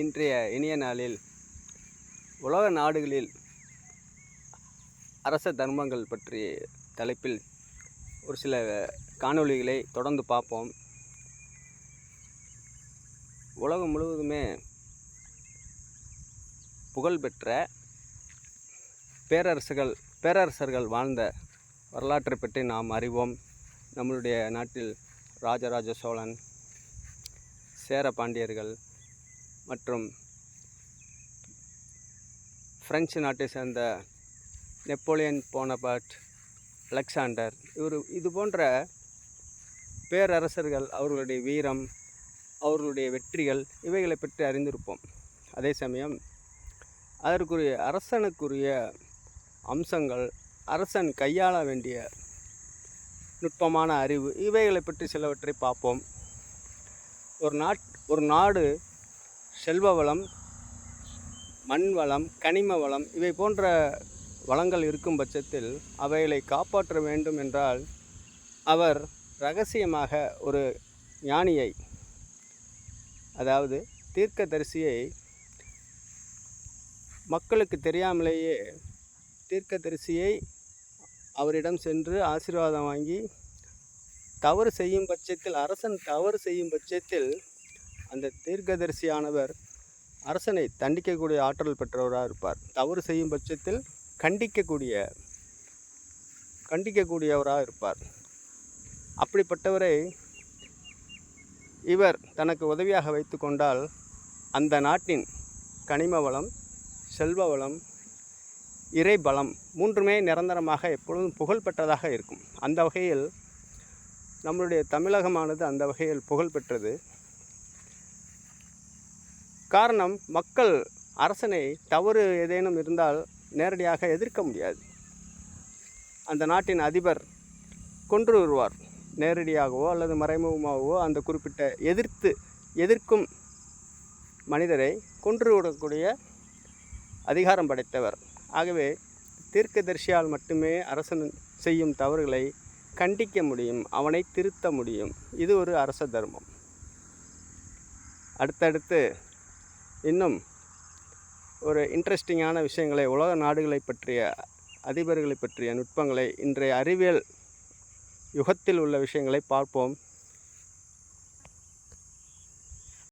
இன்றைய இனிய நாளில் உலக நாடுகளில் அரச தர்மங்கள் பற்றிய தலைப்பில் ஒரு சில காணொளிகளை தொடர்ந்து பார்ப்போம். உலகம் முழுவதுமே புகழ்பெற்ற பேரரசுகள் பேரரசர்கள் வாழ்ந்த வரலாற்றை பற்றி நாம் அறிவோம். நம்மளுடைய நாட்டில் ராஜராஜ சோழன் சேர பாண்டியர்கள் மற்றும் பிரெஞ்சு நாட்டை சேர்ந்த நெப்போலியன் போனபாட் அலெக்சாண்டர் இவர் இது போன்ற பேரரசர்கள் அவர்களுடைய வீரம் அவர்களுடைய வெற்றிகள் இவைகளை பற்றி அறிந்திருப்போம். அதே சமயம் அதற்குரிய அரசனுக்குரிய அம்சங்கள் அரசன் கையாள வேண்டிய நுட்பமான அறிவு இவைகளை பற்றி சிலவற்றை பார்ப்போம். ஒரு நாட் ஒரு நாடு செல்வ வளம் மண் வளம் கனிம வளம் இவை போன்ற வளங்கள் இருக்கும் பட்சத்தில் அவைகளை காப்பாற்ற வேண்டும் என்றால் அவர் ரகசியமாக ஒரு ஞானியை அதாவது தீர்க்கதரிசியை மக்களுக்கு தெரியாமலேயே தீர்க்கதரிசியை அவரிடம் சென்று ஆசீர்வாதம் வாங்கி தவறு செய்யும் பட்சத்தில் அரசன் தவறு செய்யும் பட்சத்தில் அந்த தீர்க்கதரிசியானவர் அரசனை தண்டிக்கக்கூடிய ஆற்றல் பெற்றவராக இருப்பார். தவறு செய்யும் பட்சத்தில் கண்டிக்கக்கூடிய கண்டிக்கக்கூடியவராக இருப்பார். அப்படிப்பட்டவரை இவர் தனக்கு உதவியாக வைத்து கொண்டால் அந்த நாட்டின் கனிம வளம் செல்வ வளம் இறை பலம் மூன்றுமே நிரந்தரமாக எப்பொழுதும் புகழ்பெற்றதாக இருக்கும். அந்த வகையில் நம்மளுடைய தமிழகமானது அந்த வகையில் புகழ்பெற்றது. காரணம் மக்கள் அரசனை தவறு ஏதேனும் இருந்தால் நேரடியாக எதிர்க்க முடியாது. அந்த நாட்டின் அதிபர் கொன்று வருவார் நேரடியாகவோ அல்லது மறைமுகமாகவோ அந்த குறிப்பிட்ட எதிர்த்து எதிர்க்கும் மனிதரை கொன்று விடக்கூடிய அதிகாரம் படைத்தவர். ஆகவே தீர்க்கதரிசியால் மட்டுமே அரசன் செய்யும் தவறுகளை கண்டிக்க முடியும் அவனை திருத்த முடியும். இது ஒரு அரச தர்மம். அடுத்தடுத்து இன்னும் ஒரு இன்ட்ரெஸ்டிங்கான விஷயங்களை உலக நாடுகளை பற்றிய அதிபர்களை பற்றிய நுட்பங்களை இன்றைய அறிவியல் யுகத்தில் உள்ள விஷயங்களை பார்ப்போம்.